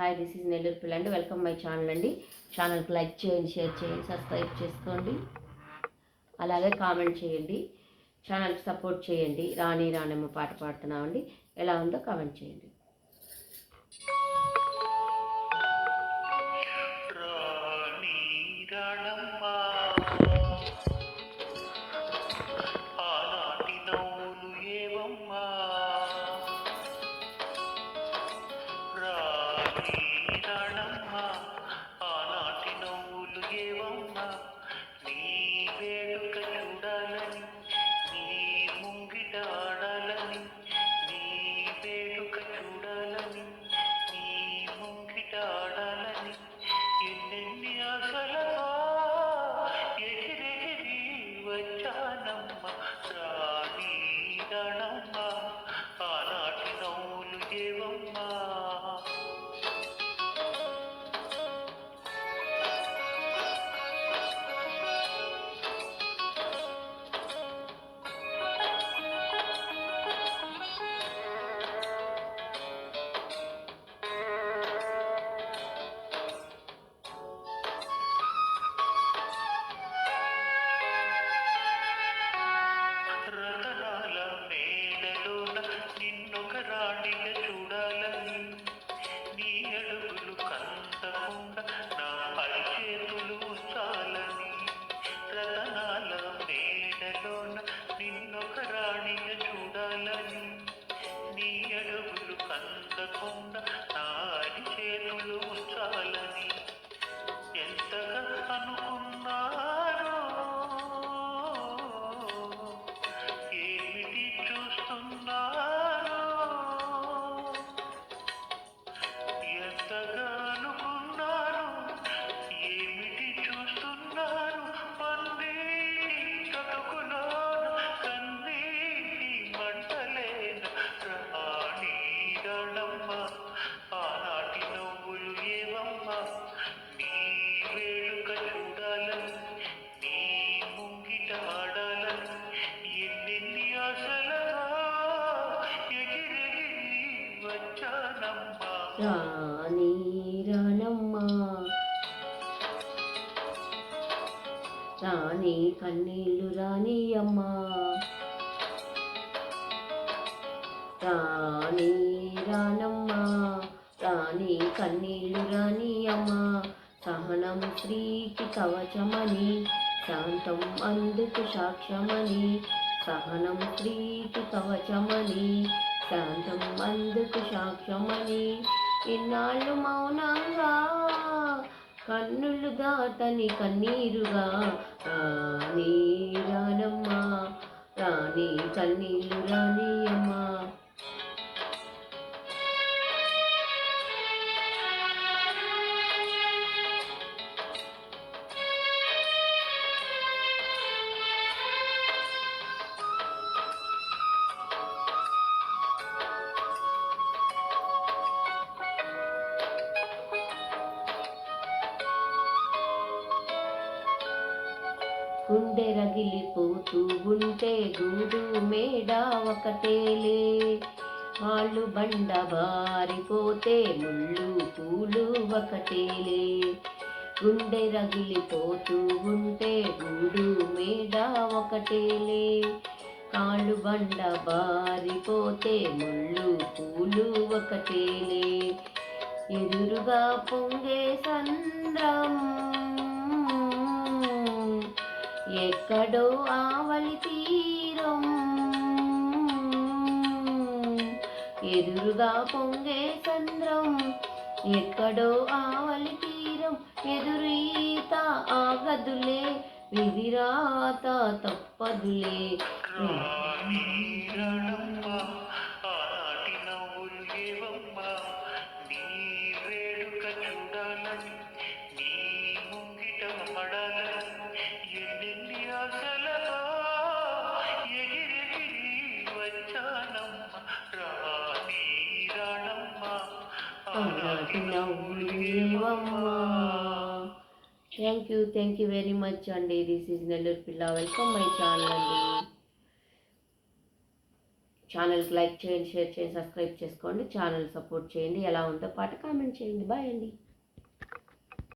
Hi this is Nellore పిల్ల అండి welcome my channel అండి ఛానల్కి లైక్ చేయండి షేర్ చేయండి సబ్స్క్రైబ్ చేసుకోండి. అలాగే కామెంట్ చేయండి. ఛానల్కి సపోర్ట్ చేయండి. రాణి రాణమ్మ పాట పాడుతున్నామండి. ఎలా ఉందో కామెంట్ చేయండి. రాణి రాణమ్మ. Allah'ın dinarına రాణి రానమ్మా. రాణి కన్నీళ్ళు రాణి అమ్మా. రాణి రానమ్మా. రాణి కన్నీళ్ళు రాణి అమ్మా. సహనం స్త్రీకి కవచమని శాంతం అందుకు సాక్ష్యమని సహనం స్త్రీకి కవచమని శాంతం అందుకు సాక్ష్యమని ఇన్నాళ్ళు మౌనంగా కన్నులు దాటని కన్నీరుగా రాణి రానమ్మా రాణి కన్నీళ్ళు రాని గుండె రగిలిపోతూ ఉంటే గూడు మేడ ఒకటేలే. వాళ్ళు బండ బారిపోతే ముళ్ళు పూలు ఒకటేలే. గుండె రగిలిపోతూ ఉంటే గూడు మేడ ఒకటేలే. కాళ్ళు బండ బారిపోతే ముళ్ళు పూలు ఒకటేలే. ఎదురుగా పొంగే సంద్రం ఎక్కడో ఆవలి తీరం. ఎదురుగా పొంగే చంద్రం. ఎక్కడో ఆవలి తీరం. ఎదురీత ఆగదులే విధిరాత తప్పదులే. Thank you thank you very much అండి. దిస్ ఈజ్ నెల్లూరు పిల్ల వెల్కమ్ మై ఛానల్ అండి. ఛానల్కి లైక్ చేయండి షేర్ చేయండి సబ్స్క్రైబ్ చేసుకోండి. ఛానల్ సపోర్ట్ చేయండి. ఎలా ఉందో పాట కామెంట్ చేయండి. బాయ్ అండి.